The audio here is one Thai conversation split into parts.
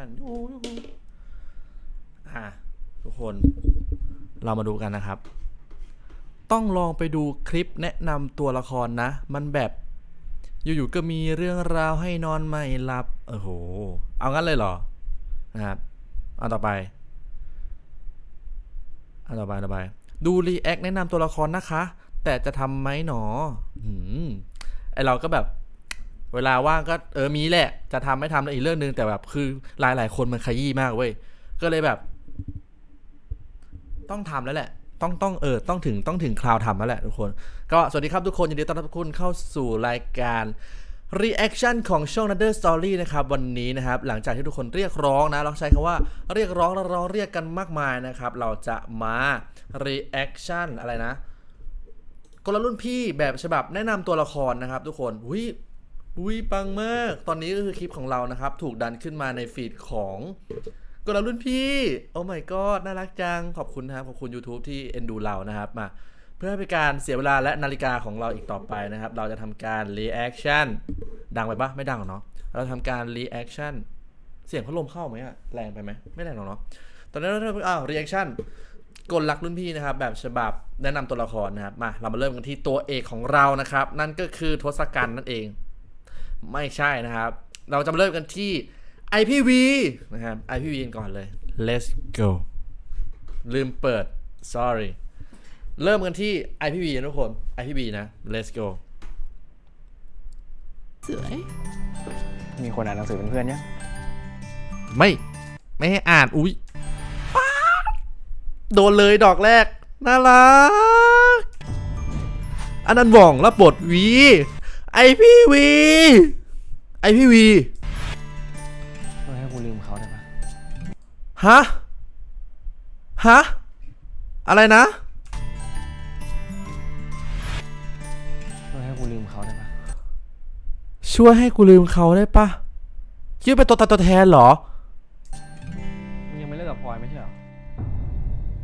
กันยูยูอะทุกคนเรามาดูกันนะครับ ต้องลองไปดูคลิปแนะนำตัวละครนะ มันแบบอยู่ๆก็มีเรื่องราวให้นอนไม่หลับโอ้โหเอางั้นเลยเหรอนะครับเอาต่อไปเอาต่อไปต่อไป ดูรีแอคแนะนำตัวละครนะคะ แต่จะทำไหมหนออืมไอเราก็แบบ เวลาว่างก็เออมีแหละ จะทำไม่ทำอีกเรื่องนึงแต่แบบคือหลายหลายคนมันขยี้มากเว้ยก็เลยแบบ ต้องทำแล้วแหละ ต้องต้องเออต้องถึงต้องถึงคราวทำแล้วแหละทุกคน ก็สวัสดีครับทุกคนยินดีต้อนรับทุกคนเข้าสู่รายการ reaction ของช่อง Another Story นะครับวันนี้นะครับ หลังจากที่ทุกคนเรียกร้องนะเราใช้คำว่าเรียกร้องและร้องเรียกกันมากมายนะครับ เราจะมา reaction อะไรนะกลรุ่นพี่แบบฉบับแนะนำตัวละครนะครับ ทุกคนอุ้ย อุ้ยปังมาก ตอนนี้ก็คือคลิปของเรานะครับ ถูกดันขึ้นมาในฟีดของกลรุ่นพี่ โอ้ my god น่ารักจัง ขอบคุณนะครับขอบคุณ YouTube ที่เอ็นดูเรานะครับมา เพื่อให้เป็นการเสียเวลาและนาฬิกาของเราอีกต่อไปนะครับ เราจะทำการ reaction ดังไปปะไม่ดังหรอกเนาะเราทำการ reaction เสียงพัดลมเข้าไหมอะแรงไปไหมไม่แรงหรอกเนาะตอนนี้เราเริ่มอ้าว reaction กลรักรุ่นพี่นะครับ แบบฉบับแนะนำตัวละครนะครับมาเรามาเริ่มกันที่ตัวเอกของเรานะครับ นั่นก็คือทศกัณฐ์นั่นเอง ไม่ใช่นะครับ เราจะมาเริ่มกันที่ IPV นะครับ IPV กันก่อนเลย let's go ลืมเปิด sorry เริ่มกันที่ IPV นะทุกคน IPV นะ let's go สวยมีคนอ่านหนังสือเป็นเพื่อนยังไม่ ไม่ให้อ่าน อุ๊ยป๊าดโดนเลยดอกแรก น่ารักอันนั้นหว่องรับบทวี ไอพี่วี ไอพี่วี ช่วยให้กูลืมเขาได้ปะฮะ ฮะ อะไรนะ ช่วยให้กูลืมเขาได้ปะช่วยให้กูลืมเขาได้ปะคิดว่าเป็นตัวตายตัวแทนเหรอ มึงยังไม่เลิกกับพลอยไม่ใช่เหรอ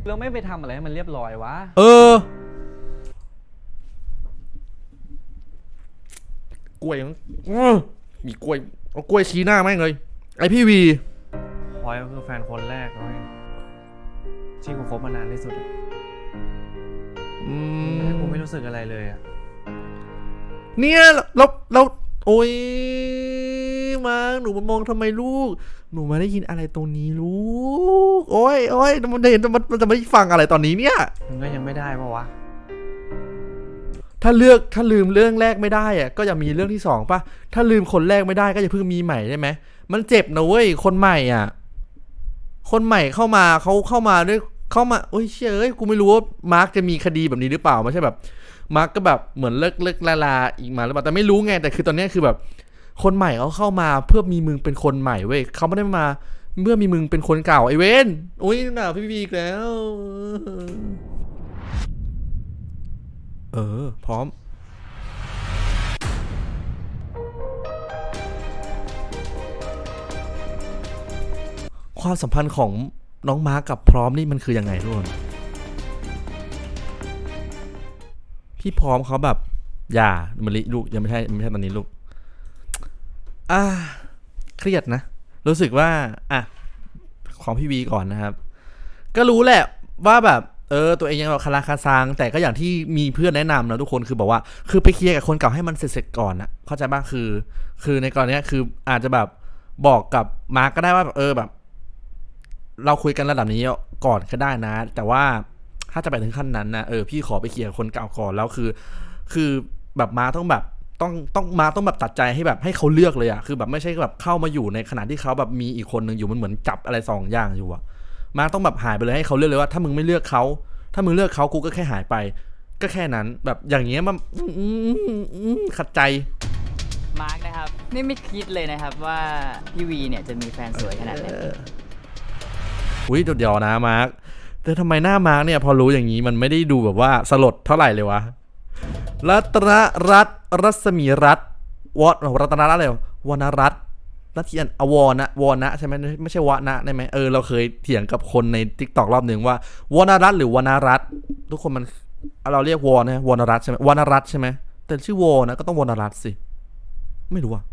เราไม่ไปทำอะไรให้มันเรียบร้อยวะ เออ กล้วยมันอื้อมีกล้วยเอากล้วยชี้หน้าแม่งเลย ไอพี่วีพลอยก็คือแฟนคนแรกเว้ยที่กูคบมานานที่สุดอะอืให้มกูไม่รู้สึกอะไรเลยอะเนี่ยเราเราโอ้ยมาหนูมามองทำไมลูก หนูมาได้ยินอะไรตรงนี้ลูก โอ้ยโอ้ยมันเห็นมันมันจะไม่ฟังอะไรตอนนี้เนี่ย มึงก็ยังไม่ได้ปะวะ ถ้าเลือกถ้าลืมเรื่องแรกไม่ได้อะก็อย่ามีเรื่องที่สองป่ะ ถ้าลืมคนแรกไม่ได้ก็อย่าเพิ่งมีใหม่ได้ไหมมันเจ็บนะเว้ยคนใหม่อะ คนใหม่เข้ามาเขาเข้ามาด้วยเข้ามาโอ้ยเชื่ยเอ้ยกูไม่รู้ว่ามาร์กจะมีคดีแบบนี้หรือเปล่าไม่ใช่แบบมาร์กก็แบบเหมือนเลิกเลิกลาลาอีกมาหรือเปล่าแต่ไม่รู้ไงแต่คือตอนนี้คือแบบ คนใหม่เขาเข้ามาเพื่อมีมึงเป็นคนใหม่เว้ยเขาไม่ได้มาเมื่อมีมึงเป็นคนเก่าไอเวนอุ้ยหนาวพี่พีอีกแล้ว เออ พร้อม ความสัมพันธ์ของน้องมาร์กกับพร้อมนี่มันคือยังไงทุกคนพี่พร้อมเขาแบบ อย่ามะลิลูกยังไม่ใช่ไม่ใช่ตอนนี้ลูก อ่า เครียดนะ รู้สึกว่า อะ ของพี่วีก่อนนะครับ ก็รู้แหละว่าแบบ เออตัวเองยังแบบคาราคาซังแต่ก็อย่างที่มีเพื่อนแนะนำนะทุกคนคือบอกว่า คือไปเคลียร์กับคนเก่าให้มันเสร็จๆก่อนนะเข้าใจบ้างคือ คือในกรณีเนี้ยคืออาจจะแบบบอกกับมาร์กก็ได้ว่าแบบเออแบบ เราคุยกันระดับนี้ก่อนก็ได้นะ แต่ว่าถ้าจะไปถึงขั้นนั้นนะเออพี่ขอไปเคลียร์กับคนเก่าก่อนแล้วคือ คือแบบมาต้องแบบต้องต้องมาต้องแบบตัดใจให้แบบให้เขาเลือกเลยอะคือแบบไม่ใช่แบบเข้ามาอยู่ในขณะที่เขาแบบมีอีกคนหนึ่งอยู่มันเหมือนจับอะไรสองอย่างอยู่อะมาต้องแบบหายไปเลยให้เขาเลือกเลยว่าถ้ามึงไม่เลือกเขา ถ้ามึงเลือกเขากูก็แค่หายไป ก็แค่นั้นแบบอย่างเงี้ยมันอื้ออื้ออื้อขัดใจมาร์กนะครับนี่ไม่คิดเลยนะครับว่าพี่วีเนี่ยจะมีแฟนสวยขนาดนี้อุ้ยเดี๋ยวนะมาร์คแต่ทำไมหน้ามาร์คเนี่ยพอรู้อย่างนี้มันไม่ได้ดูแบบว่าสลดเท่าไหร่เลยวะรัตนรัตน์รัศมีรัตน์วอดรัตนรัตน์อะไรวะวรรณรัต น์นัทเทียนอวรนะวรนะใช่ไหมไม่ใช่วะนะได้ไหมเออเราเคยเถียงกับคนในทิกตอกรอบหนึ่งว่าวรรณรัตน์หรือวรรณรัตน์ทุกคนมันเราเรียกวรนะวรรณรัตน์ใช่ไหมวรรณรัตน์ใช่ไหมแต่ชื่อวรนะก็ต้องวรรณรัตน์สิ ไม่รู้อะ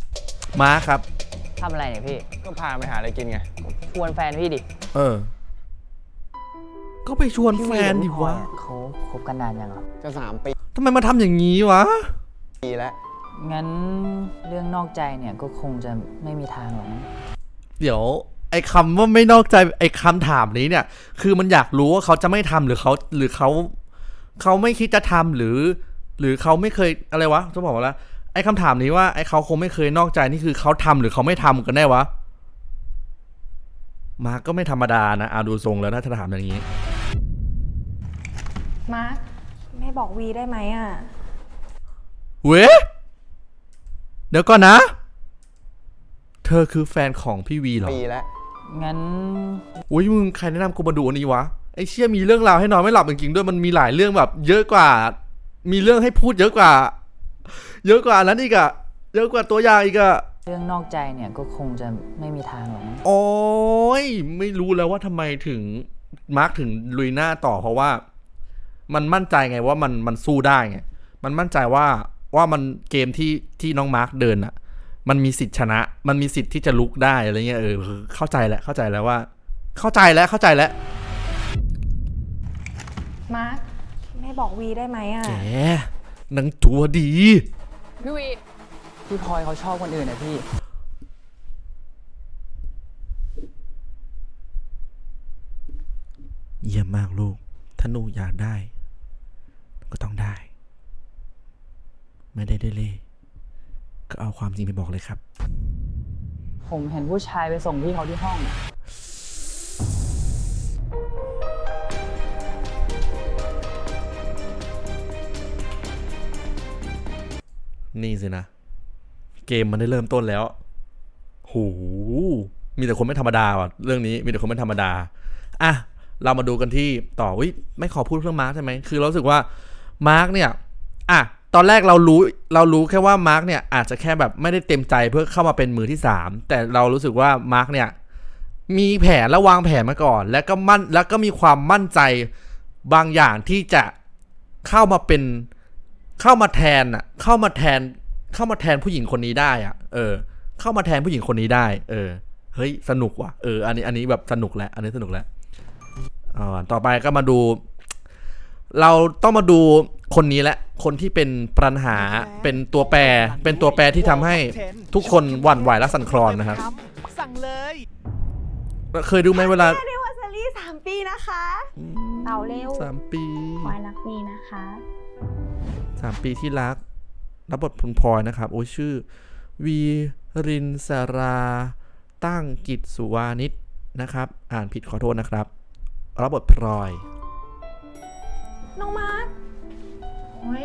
มาร์คครับทำอะไรเนี่ยพี่ ก็พาไปหาอะไรกินไง ชวนแฟนพี่ดิ เออ ก็ไปชวนแฟนดิวะเขาคบกันนานยังอะจะสามปีทำไมมาทำอย่างนี้วะแล้ว งั้นเรื่องนอกใจเนี่ยก็คงจะไม่มีทางหรอกมั้งเดี๋ยว ไอ้คำว่าไม่นอกใจไอ้คำถามนี้เนี่ย คือมันอยากรู้ว่าเขาจะไม่ทำหรือเขาหรือเขาเขาไม่คิดจะทำหรือ หรือเขาไม่เคยอะไรวะจะบอกว่าแล้วไอ้คำถามนี้ว่าไอ้เขาคงไม่เคยนอกใจนี่คือเขาทำหรือเขาไม่ทำกันแน่วะมาร์กก็ไม่ธรรมดานะอาดูทรงแล้วถ้าจะถามอย่างนี้ มาร์คไม่บอกวีได้ไหมอะ เว้ เดี๋ยวก่อนนะ เธอคือแฟนของพี่วีเหรอปีแล้ว งั้น อุ้ยมึงใครแนะนำกูมาดูอันนี้วะ ไอ้เชี่ยมีเรื่องราวให้นอนไม่หลับจริงๆด้วย มันมีหลายเรื่องแบบ เยอะกว่า มีเรื่องให้พูดเยอะกว่า เยอะกว่าอันนั้นอีกอะเยอะกว่าตัวอย่างอีกอะเรื่องนอกใจเนี่ยก็คงจะไม่มีทางหรอกมั้งโอ้ยไม่รู้แล้วว่าทำไมถึงมาร์คถึงลุยหน้าต่อเพราะว่า มันมั่นใจไงว่ามันมันสู้ได้ไง มันมั่นใจว่า ว่ามันเกมที่ที่น้องมาร์คเดินอะมันมีสิทธิ์ชนะ มันมีสิทธิ์ที่จะลุกได้อะไรเงี้ยเออเข้าใจแล้วเข้าใจแล้วว่า เข้าใจแล้วเข้าใจแล้วมาร์คไม่บอกวีได้ไหมอะแกนังตัวดี พี่วีพี่พลอยเขาชอบคนอื่นนะพี่ เยี่ยมมากลูก ถ้าหนูอยากได้ ก็ต้องได้ ไม่ได้ได้เล่ห์ก็เอาความจริงไปบอกเลยครับ ผมเห็นผู้ชายไปส่งพี่เขาที่ห้องอะนี่สินะ เกมมันได้เริ่มต้นแล้วโหมีแต่คนไม่ธรรมดาว่ะ เรื่องนี้มีแต่คนไม่ธรรมดา อะ เรามาดูกันที่ต่อวิไม่ขอพูดเรื่องมาร์กใช่ไหม คือเรารู้สึกว่ามาร์กเนี่ย อะ ตอนแรกเรารู้เรารู้แค่ว่ามาร์กเนี่ยอาจจะแค่แบบไม่ได้เต็มใจเพื่อเข้ามาเป็นมือที่สามแต่เรารู้สึกว่ามาร์กเนี่ยมีแผนและวางแผนมาก่อน แล้วก็มั่นแล้วก็มีความมั่นใจบางอย่างที่จะเข้ามาเป็นเข้ามาแทนอะเข้ามาแทนเข้ามาแทนผู้หญิงคนนี้ได้อะ เออ เข้ามาแทนผู้หญิงคนนี้ได้ เออเฮ้ยสนุกว่ะเอออันนี้อันนี้แบบสนุกแล้วอันนี้สนุกแล้วอ่าต่อไปก็มาดู เราต้องมาดู คนนี้แหละ คนที่เป็นปัญหาเป็นตัวแปร เป็นตัวแปรที่ทำให้ทุกคนหวั่นไหวและสั่นคลอนนะครับ สั่งเลยเคยดูไหมเวลาเรียกว่าซารี่สามปีนะคะ เต่าเร็วสามปีวายรักวีนะคะ สามปีที่รัก รับบทพลพลอยนะครับ โอ้ยชื่อ วีรินสรา ตั้งกิจสุวานิชนะครับ อ่านผิดขอโทษนะครับ รับบทพลอย น้องมาร์คโอ้ ย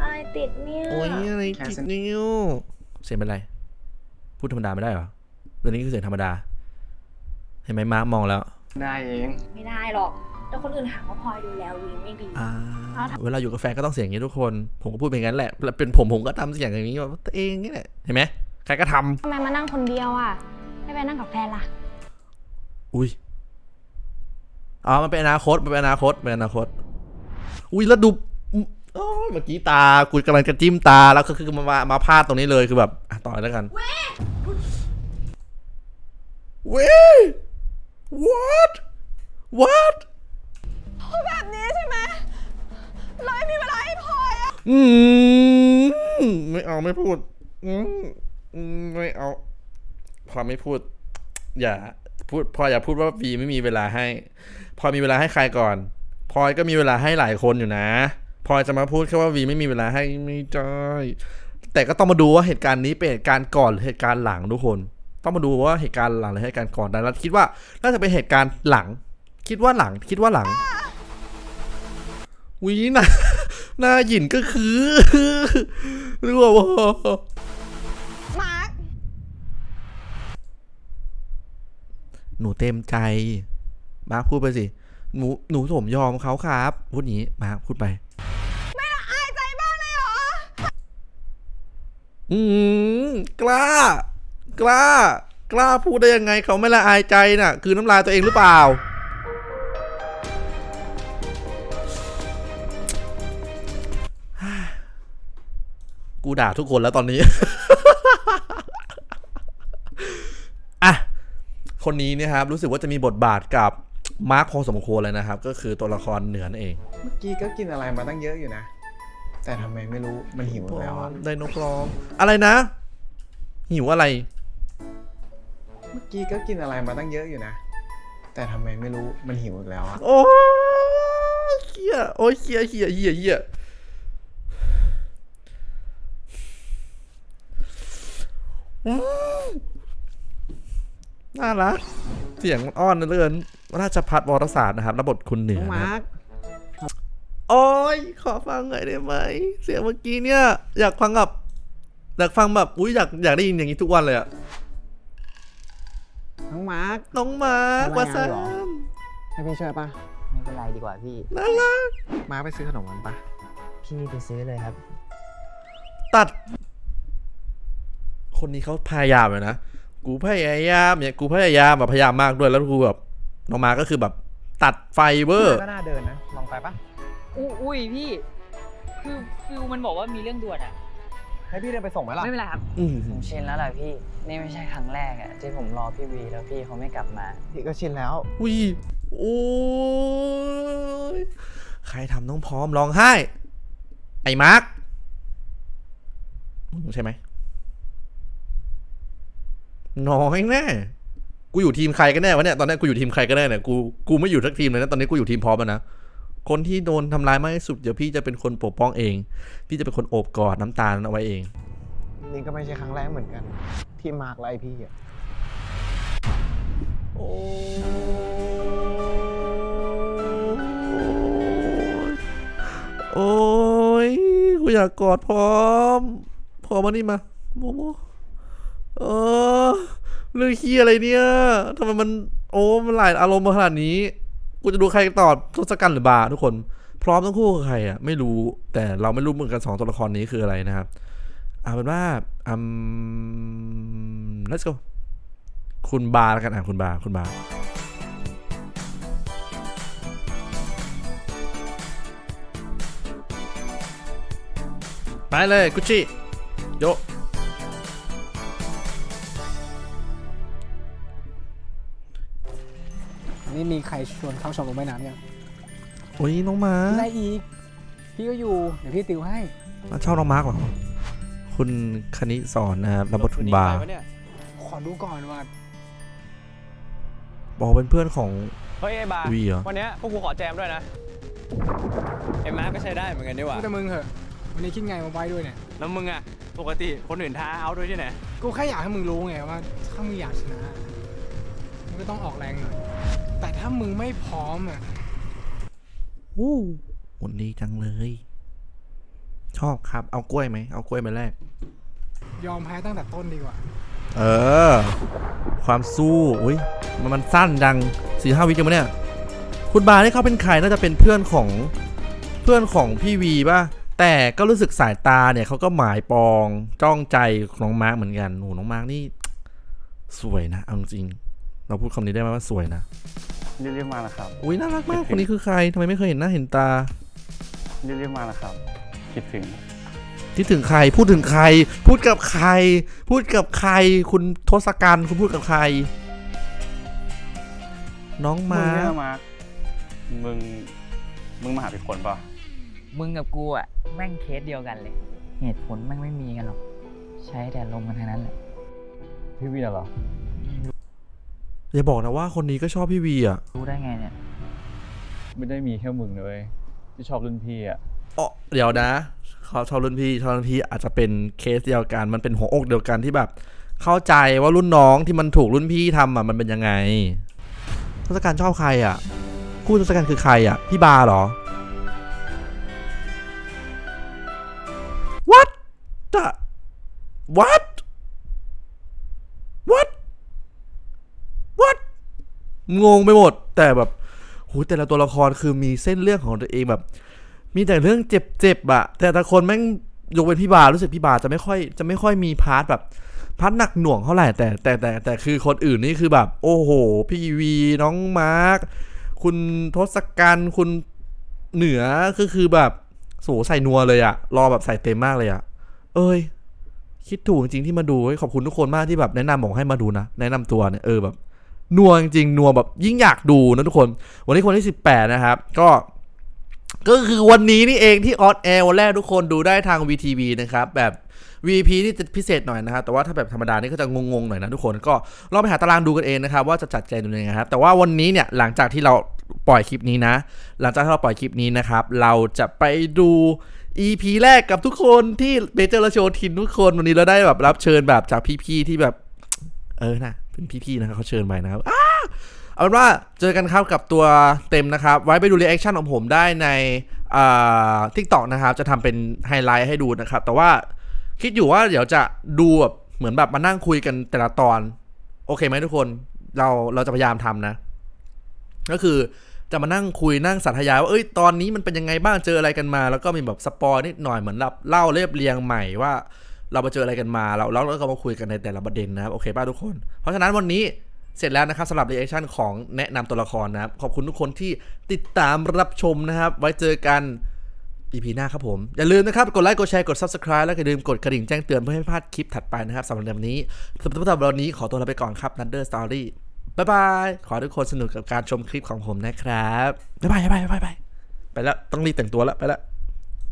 อะไรติดเนี่ยโอ้ยอะไรติดนิ้วเสียงเป็นไร พูดธรรมดาไม่ได้เหรอเรื่องนี้คือเสียงธรรมดา เห็นไหมมาร์คมองแล้ว ได้เอง ไม่ได้หรอก แต่คนอื่นหาว่าพลอยดูแลวีไม่ดีอ่าเอาทเวลาอยู่กับแฟนก็ต้องเสียงอย่างนี้ทุกคน ผมก็พูดเป็นอย่างนั้นแหละแล้วเป็นผมผมก็ทำเสียงอย่างนี้ว่าตัวเองนี่แหละ เห็นไหมใครก็ทำทำไมมานั่งคนเดียวอะ ไม่ไปนั่งกับแฟนล่ะ อุ้ยอ๋อมันเป็นอนาคต มันเป็นอนาคต เป็นอนาคต อุ้ยแล้วดูอุ๊ย โอ้ยเมื่อกี้ตากูกำลังจะจิ้มตาแล้วก็คือมามามาพลาดตรงนี้เลยคือแบบอะต่อเลยแล้วกัน เว้ what what แบบนี้ใช่ไหมเราไม่มีเวลาให้พลอยอะอืมไม่เอาไม่พูดอืมอืมไม่เอา พอไม่พูด อย่า พูดพออย่าพูดว่าวีไม่มีเวลาให้ พอมีเวลาให้ใครก่อนพลอยก็มีเวลาให้หลายคนอยู่นะ พลอยจะมาพูดแค่ว่าวีไม่มีเวลาให้ไม่ได้แต่ก็ต้องมาดูว่าเหตุการณ์นี้เป็นเหตุการณ์ก่อนหรือเหตุการณ์หลังทุกคน ต้องมาดูว่าเหตุการณ์หลังหรือเหตุการณ์ก่อนแต่เราคิดว่าน่าจะเป็นเหตุการณ์หลัง คิดว่าหลังคิดว่าหลังวีนะหน้าหยินก็คือรู้ว่ามาร์คหนูเต็มใจ มาร์คพูดไปสิ หนูหนูสมยอมเขาครับ พูดอย่างนี้ มาร์คพูดไป ไม่ละอายใจบ้างเลยเหรอ อืมกล้า กล้า กล้าพูดได้ยังไงเขาไม่ละอายใจน่ะ คือน้ำลายตัวเองหรือเปล่า กูด่าทุกคนแล้วตอนนี้อะคนนี้เนะครับ รู้สึกว่าจะมีบทบาทกับมาร์คพอสมควรเลยนะครับ ก็คือตัวละครเหนือนเอง เมื่อกี้ก็กินอะไรมาตั้งเยอะอยู่นะ แต่ทำไมไม่รู้มันหิวแล้วอะไดโนปลอมอะไรนะ หิวอะไร เมื่อกี้ก็กินอะไรมาตั้งเยอะอยู่นะ แต่ทำไมไม่รู้มันหิวอีกแล้วอะโอ้ยเฮียโอ้ยเฮียเฮียเฮียเฮียอืมน่ารัก เสียงอ้อนเหลือเกินราชพัฒวรศาสตร์นะครับรับบทคุณเหนือน้องนะมาร์ค โอ้ยขอฟังหน่อยได้ไหม เสียงเมื่อกี้เนี่ย อยากฟังแบบอยากฟังแบบอุ้ยอยากอยากได้ยินอย่างนี้ทุกวันเลยอะน้องมาร์คน้องมาร์ควาทำซางานเหรอให้พี่ช่วยปะไม่เป็นไรดีกว่าพี่ น่ารักมาร์คไปซื้อขนมกันปะพี่ไปซื้อเลยครับ ตัด คนนี้เขาพยายามเลยนะ กูพยายามเนี่ยกูพยายามแบบพยายามมากด้วยแล้วกูแบบน้องมาร์คก็คือแบบ ตัดไฟเวอร์ ก็น่าเดินนะ ลองไปปะ อุ้ยอุ้ยพี่ คือฟิวมันบอกว่ามีเรื่องด่วนอะ ให้พี่เดินไปส่งไหมล่ะ ไม่เป็นไรครับอืมผมชินแล้วแหละพี่ นี่ไม่ใช่ครั้งแรกอะที่ผมรอพี่วีแล้วพี่เขาไม่กลับมา พี่ก็ชินแล้ว อุ้ยโอ้ยใครทำน้องพร้อมร้องไห้ ไอ้มาร์คมึงใช่ไหมน้อยแน่กูอยู่ทีมใครกันแน่วะเนี่ยตอนนี้กูอยู่ทีมใครกันแน่เนี่ยกูกูไม่อยู่ทักทีมเลยนะตอนนี้กูอยู่ทีมพร้อมแล้วนะ คนที่โดนทำร้ายมากที่สุดเดี๋ยวพี่จะเป็นคนปกป้องเอง พี่จะเป็นคนโอบกอดน้ำตาลเอาไว้เอง นี่ก็ไม่ใช่ครั้งแรกเหมือนกัน ที่มาร์คไล่พี่อะโอ้ยโอ้ยกูอยากกอดพร้อมพร้อมมานี่มาโมโมเออเรื่องขี้ยอะไรเนี่ยทำไมมันโอ้มันหลายอารมณ์มาขนาดนี้ กูจะดูใครตอบทศกัณฐ์หรือบาทุกคน พร้อมทั้งคู่กับใครอะไม่รู้แต่เราไม่รู้เหมือนกันสองตัวละครนี้คืออะไรนะครับเอาเป็นว่าอืม let's go คุณบาร์แล้วกันอะคุณบาร์คุณบาร์ไปเลยกุชชี่โย นี่มีใครชวนเข้าชมรมว่ายน้ำยังโอ้ยน้องมาร์ได้คอีก พี่ก็อยู่ เดี๋ยวพี่ติวให้อะชอบน้องมาร์กเหรอ คุณคณิสอนนะครับรับบทคุณบาร์ขอดูก่อนว่าบอกเป็นเพื่อนของ เฮ้ยไอ้บาร์วีเหรอ วันเนี้ยพวกกูขอแจมด้วยนะ ไอ้มาร์คก็ใช้ได้เหมือนกันดีกว่า แต่มึงเหอะ วันนี้คิดไงมาไว้ด้วยเนี่ย แล้วมึงอะปกติคนอื่นท้าเอาด้วยที่ไหน กูแค่อยากให้มึงรู้ไงว่า ถ้ามึงอยากชนะมึงก็ต้องออกแรงหน่อย แต่ถ้ามึงไม่พร้อมอะวู้หุ่นดีจังเลย ชอบครับ เอากล้วยไหม เอากล้วยมาแลกยอมแพ้ตั้งแต่ต้นดีกว่า เออ ความสู้อุ้ยมันมันสั้นดังสี่ห้าวิจังวะเนี่ย คุณบาร์นี่เขาเป็นใครน่าจะเป็นเพื่อนของเพื่อนของพี่วีป่ะ แต่ก็รู้สึกสายตาเนี่ยเขาก็หมายปองจ้องใจน้องมาร์กเหมือนกันโอ้น้องมาร์กนี่ สวยนะเอาจริงๆเราพูดคำนี้ได้ไหมว่าสวยนะ รีบๆมานะครับอุ้ยน่ารักมากคนนี้คือใครทำไมไม่เคยเห็นหน้าเห็นตารีบๆมานะครับ คิดถึงคิดถึงใครพูดถึงใคร พูดกับใคร พูดกับใคร คุณทศกัณฐ์คุณพูดกับใคร น้องมึงมาเนี่ยร์คมาร์คมึง มึงมาหาผิดคนป่ะ มึงกับกูอะแม่งเคสเดียวกันเลย เหตุผลแม่งไม่มีกันหรอก ใช้แต่ลมกันทั้งนั้นแหละพี่วีน่ะเหรอ อย่าบอกนะว่าคนนี้ก็ชอบพี่วีอะรู้ได้ไงเนี่ย ไม่ได้มีแค่มึงนะเลยที่ชอบรุ่นพี่อะอ๋อเดี๋ยวนะเขาชอบรุ่นพี่ชอบรุ่นพี่อาจจะเป็นเคสเดียวกันมันเป็นหัวอกเดียวกันที่แบบ เข้าใจว่ารุ่นน้องที่มันถูกรุ่นพี่ทำอะมันเป็นยังไงทศกัณฐ์ชอบใครอะ คู่ทศกัณฐ์คือใครอะ พี่บาร์เหรอ what the what what what งงไปหมด แต่แบบโหแต่ละตัวละครคือมีเส้นเรื่องของตัวเองแบบ มีแต่เรื่องเจ็บๆอะแต่แต่คนแม่งยกเป็นพี่บารู้สึกพี่บาจะไม่ค่อยจะไม่ค่อยมีพาร์ทแบบพาร์ทหนักหน่วงเท่าไหร่แต่แต่แต่แต่คือคนอื่นนี่คือแบบ โอ้โห พี่วีน้องมาร์คคุณทศกัณฐ์คุณเหนือก็คือแบบโสใส่นัวเลยอะรอแบบใส่เต็มมากเลยอะเอ้ย คิดถูกจริงๆที่มาดูขอบคุณทุกคนมากที่แบบแนะนำบอกให้มาดูนะ แนะนำตัวเนี่ยเออแบบ นัวจริงๆนัวแบบยิ่งอยากดูนะทุกคน วันนี้คนที่ 18 นะครับ ก็ก็คือวันนี้นี่เองที่ออ a แอร์วันแรกทุกคนดูได้ทาง VTV นะครับ แบบ VP นี่จะพิเศษหน่อยนะครับแต่ว่าถ้าแบบธรรมดานี่ก็จะงงๆหน่อยนะทุกคนก็ลองไปหาตารางดูกันเองนะครับ ว่าจะจัดแจงยังไงครับ แต่ว่าวันนี้เนี่ยหลังจากที่เราปล่อยคลิปนี้นะ หลังจากที่เราปล่อยคลิปนี้นะครับ เราจะไปดู EP แรกกับทุกคนที่เบเจอร์และโชทินทุกคนวันนี้เราได้แบบรับเชิญแบบจากพี่ๆที่แบบ เออนะ เป็นพี่ๆนะครับเขาเชิญไปนะครับอเอาเป็นว่าเจอกันครับกับตัวเต็มนะครับ ไว้ไปดูรีแอคชั่นของผมได้ในทิกตอกนะครับ จะทำเป็นไฮไลท์ให้ดูนะครับ แต่ว่าคิดอยู่ว่าเดี๋ยวจะดูแบบเหมือนแบบมานั่งคุยกันแต่ละตอน โอเคไหมทุกคนเราเราจะพยายามทำนะ ก็คือจะมานั่งคุยนั่งสาธยายว่าเอ้ยตอนนี้มันเป็นยังไงบ้างเจออะไรกันมา แล้วก็มีแบบสปอยนิดหน่อยเหมือนแบบเล่าเรียบเรียงใหม่ว่า เราไปเจออะไรกันมาเราแล้วเราก็มาคุยกันในแต่ละประเด็นนะครับโอเคป่ะทุกคน เพราะฉะนั้นวันนี้เสร็จแล้วนะครับสำหรับรีแอคชั่นของแนะนำตัวละครนะครับขอบคุณทุกคนที่ติดตามรับชมนะครับ ไว้เจอกัน EP หน้าครับผม อย่าลืมนะครับ กดไลค์กดแชร์กด Subscribe แล้วก็อย่าลืมกดกระดิ่งแจ้งเตือนเพื่อไม่พลาดคลิปถัดไปนะครับสำหรับวันนี้สำหรับวันนี้ขอตัวลาไปก่อนครับ Thunder Story บ๊ายบายขอทุกคนสนุกกับการชมคลิปของผมนะครับบ๊ายบายบ๊ายบายบ๊ายบายไปแล้วต้องรีบแต่งตัวแล้วไปแล้ว